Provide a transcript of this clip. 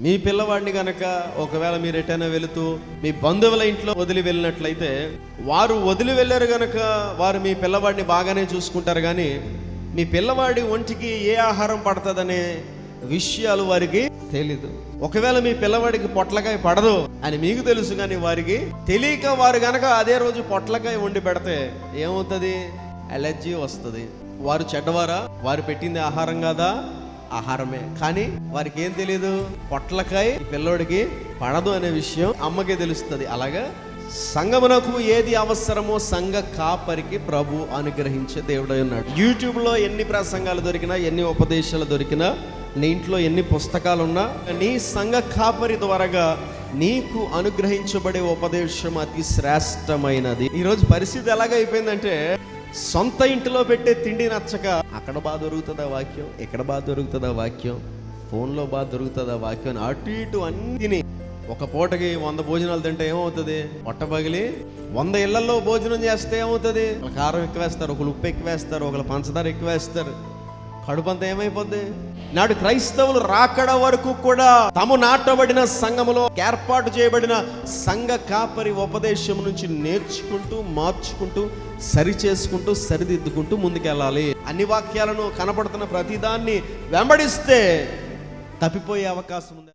మీ పిల్లవాడిని గనక ఒకవేళ మీరు ఎటైనా వెళుతూ మీ బంధువుల ఇంట్లో వదిలి వెళ్ళినట్లయితే వారు వదిలి వెళ్ళారు గనక వారు మీ పిల్లవాడిని బాగానే చూసుకుంటారు కానీ మీ పిల్లవాడి ఒంటికి ఏ ఆహారం పడుతుందనే విషయాలు వారికి తెలీదు. ఒకవేళ మీ పిల్లవాడికి పొట్లకాయ పడదు అని మీకు తెలుసు కానీ వారికి తెలియక వారు గనక అదే రోజు పొట్లకాయ వండి పెడితే ఏమవుతుంది? అలర్జీ వస్తుంది. వారు చెడ్డవారా? వారు పెట్టింది ఆహారం కాదా? ఆహారమే. కానీ వారికి ఏం తెలియదు పొట్లకాయ పిల్లోడికి పడదు అనే విషయం అమ్మకే తెలుస్తుంది. అలాగా? సంగమునకు ఏది అవసరమో సంఘ కాపరికి ప్రభు అనుగ్రహించే దేవుడై ఉన్నాడు. యూట్యూబ్లో ఎన్ని ప్రసంగాలు దొరికినా ఎన్ని ఉపదేశాలు దొరికినా నీ ఇంట్లో ఎన్ని పుస్తకాలున్నా నీ సంఘ కాపరి ద్వారాగా నీకు అనుగ్రహించబడే ఉపదేశం అతి శ్రేష్టమైనది. ఈరోజు పరిస్థితి ఎలాగైపోయిందంటే సొంత ఇంటిలో పెట్టే తిండి నచ్చక అక్కడ బాగా దొరుకుతుందా వాక్యం? ఇక్కడ బాగా దొరుకుతుందా వాక్యం? ఫోన్లో బాగా దొరుకుతుందా వాక్యం? అటు ఇటు అన్ని ఒక పూటకి వంద భోజనాలు తింటే ఏమవుతుంది? పొట్ట పగిలి వంద ఇళ్ళలో భోజనం చేస్తే ఏమవుతుంది? ఒక కారం ఎక్కువేస్తారు ఒకళ్ళు ఉప్పు ఎక్కువేస్తారు ఒకరు పంచదార ఎక్కువేస్తారు. కడుపంతా ఏమైపోద్ది? నాడు క్రైస్తవులు రాకడ వరకు కూడా తము నాటబడిన సంఘములో ఏర్పాటు చేయబడిన సంఘ కాపరి ఉపదేశం నుంచి నేర్చుకుంటూ మార్చుకుంటూ సరి చేసుకుంటూ సరిదిద్దుకుంటూ ముందుకెళ్ళాలి. అన్ని వాక్యాలను కనపడుతున్న ప్రతిదాన్ని వెంబడిస్తే తప్పిపోయే అవకాశం ఉంది.